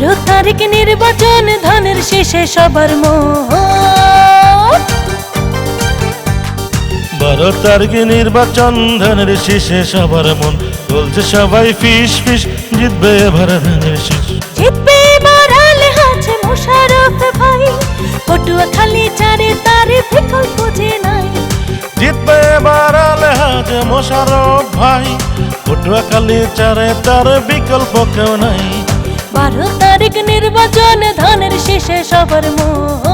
বারো তারিখ নির্বাচন ধানের শেষে সবার মোহ বারো তারিখে নির্বাচন ধানের শীষে সবার মন। বলছে সবাই ফিস ফিস জিতবে এবার ধানের শীষ। জিতবে এবার আলে আছে মোশারফ ভাই। পটুয়া খালি চারে তার বিকল্প যে নাই। জিতবে এবার আলহাজ মোশারফ ভাই। পটুয়াখালী চারে তার বিকল্প কেউ নাই। বারো তারিখ নির্বাচন ধানের শেষে সবার মোহ।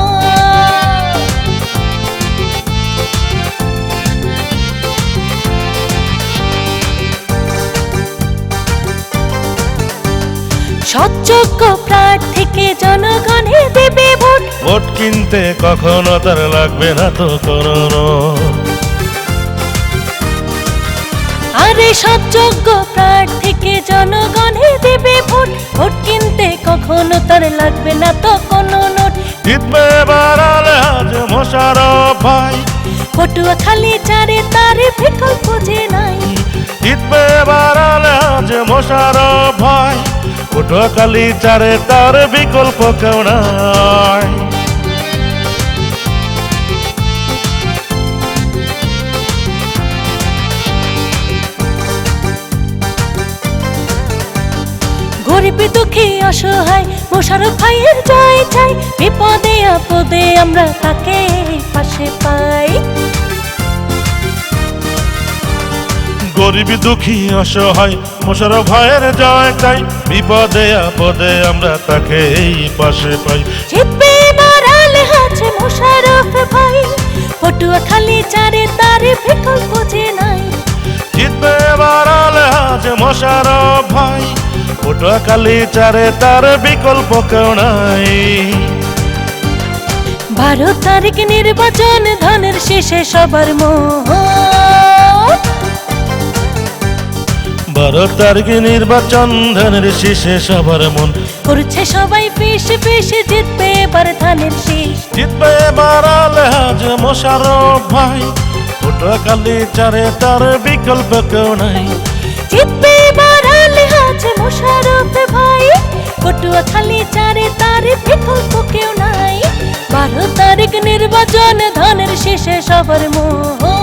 সচ্চক্য প্রার্থীকে জনগণে দেবে ভোট। ভোট কিনতে কখনো তার লাগবে না তো কোনো। আরে সৎযোগ্য প্রার্থীকে জনগণে দেবে ভোট? ভোট কিনতে কখনো তার লাগবে না তো কোনো নোট। জিতবে এবার আলহাজ মোশারফ ভাই। পটুয়া খালি চারে তার বিকল্প যে নাই। জিতবে এবার আলহাজ মোশারফ ভাই। পটুয়াখালী চারে তার বিকল্প কেউ নাই। দুঃখী অসহায় মোশারফ ভাইয়ের জয় চাই। বিপদে আপদে আমরা তাকে পাশে পাই। গরিব দুঃখী অসহায় মোশারফ ভাইয়ের জয় চাই। বিপদে আপদে আমরা তাকে এই পাশে পাই। জিতবে এবার আলহাজ মোশারফ ভাই। পটুয়া খালি চারে তার বিকল্প যে নাই। জিতবে এবার আলহাজ মোশারফ ভাই। পটুয়াখালী চারে তার বিকল্প কেউ নাই। বারো তারিখ নির্বাচন ধানের শেষে সবার মোহ বারো তারিখে নির্বাচন ধানের শীষে সবার মন। করছে সবাই পিস পিস জিতবে এবার ধানের শীষ। জিতবে এবার আলহাজ মোশারফ ভাই। পটুয়াখালী চারে তার বিকল্প কেউ নাই। জিতবে পটুয়া খালি চারে তার বিকল্প কেউ নাই। বারো তারিখ নির্বাচন ধানের শেষে সবার মোহ।